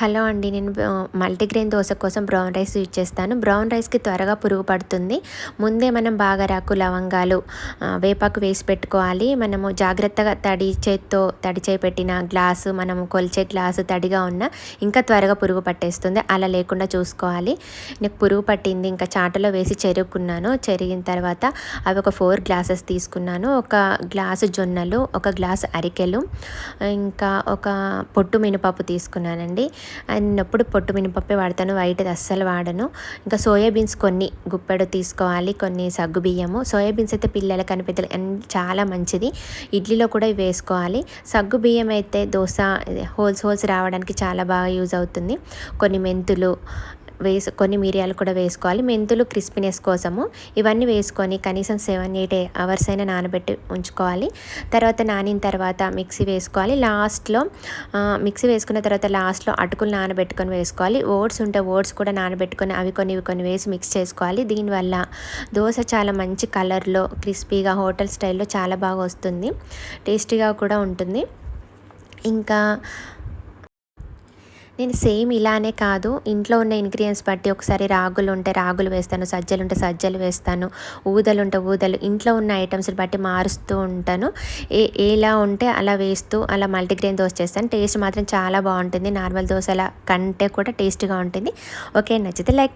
Hello అండి నేను multigrain dosa కోసం బ్రౌన్ రైస్ యూజ్ చేస్తాను. బ్రౌన్ రైస్కి త్వరగా పురుగు పడుతుంది. ముందే మనం బాగారాకు లవంగాలు వేపాకు వేసి పెట్టుకోవాలి. మనము జాగ్రత్తగా తడి చేత్తో తడి చేయి పెట్టిన గ్లాసు మనము కొలిచే గ్లాసు తడిగా ఉన్న ఇంకా త్వరగా పురుగు పట్టేస్తుంది. అలా లేకుండా చూసుకోవాలి. నాకు పురుగు పట్టింది ఇంకా చాటలో వేసి చెరుకున్నాను. చెరిగిన తర్వాత అవి ఒక ఫోర్ గ్లాసెస్ తీసుకున్నాను. ఒక గ్లాసు జొన్నలు ఒక గ్లాసు అరికెలు ఇంకా ఒక పొట్టు మినపప్పు తీసుకున్నానండి. అన్నప్పుడు పొట్టు మినపప్పే వాడతాను వైట్ అస్సలు వాడను. ఇంకా సోయాబీన్స్ కొన్ని గుప్పెడు తీసుకోవాలి కొన్ని సగ్గు బియ్యము. సోయాబీన్స్ అయితే పిల్లల కనిపెద్దలు చాలా మంచిది. ఇడ్లీలో కూడా వేసుకోవాలి. సగ్గు బియ్యం అయితే దోశ హోల్స్ హోల్స్ రావడానికి చాలా బాగా యూజ్ అవుతుంది. కొన్ని మెంతులు వేసు కొన్ని మిరియాలు కూడా వేసుకోవాలి. మెంతులు క్రిస్పీనెస్ కోసము ఇవన్నీ వేసుకొని కనీసం సెవెన్ ఎయిట్ అవర్స్ అయినా నానబెట్టి ఉంచుకోవాలి. తర్వాత నానిన తర్వాత మిక్సీ వేసుకోవాలి. లాస్ట్లో మిక్సీ వేసుకున్న తర్వాత లాస్ట్లో అటుకులు నానబెట్టుకొని వేసుకోవాలి. ఓట్స్ ఉంటే ఓట్స్ కూడా నానబెట్టుకొని అవి కొన్ని ఇవి కొన్ని వేసి మిక్స్ చేసుకోవాలి. దీనివల్ల దోశ చాలా మంచి కలర్లో క్రిస్పీగా హోటల్ స్టైల్లో చాలా బాగా వస్తుంది. టేస్టీగా కూడా ఉంటుంది. ఇంకా నేను సేమ్ ఇలానే కాదు. ఇంట్లో ఉన్న ఇంగ్రీడియంట్స్ బట్టి ఒకసారి రాగులు ఉంటే రాగులు వేస్తాను సజ్జలు ఉంటే సజ్జలు వేస్తాను ఊదలు ఉంటే ఊదలు ఇంట్లో ఉన్న ఐటమ్స్ని బట్టి మారుస్తూ ఉంటాను. ఏ ఎలా ఉంటే అలా వేస్తూ అలా మల్టీగ్రెయిన్ దోశ చేస్తాను. టేస్ట్ మాత్రం చాలా బాగుంటుంది. నార్మల్ దోశల కంటే కూడా టేస్ట్గా ఉంటుంది. ఓకే నచ్చితే లైక్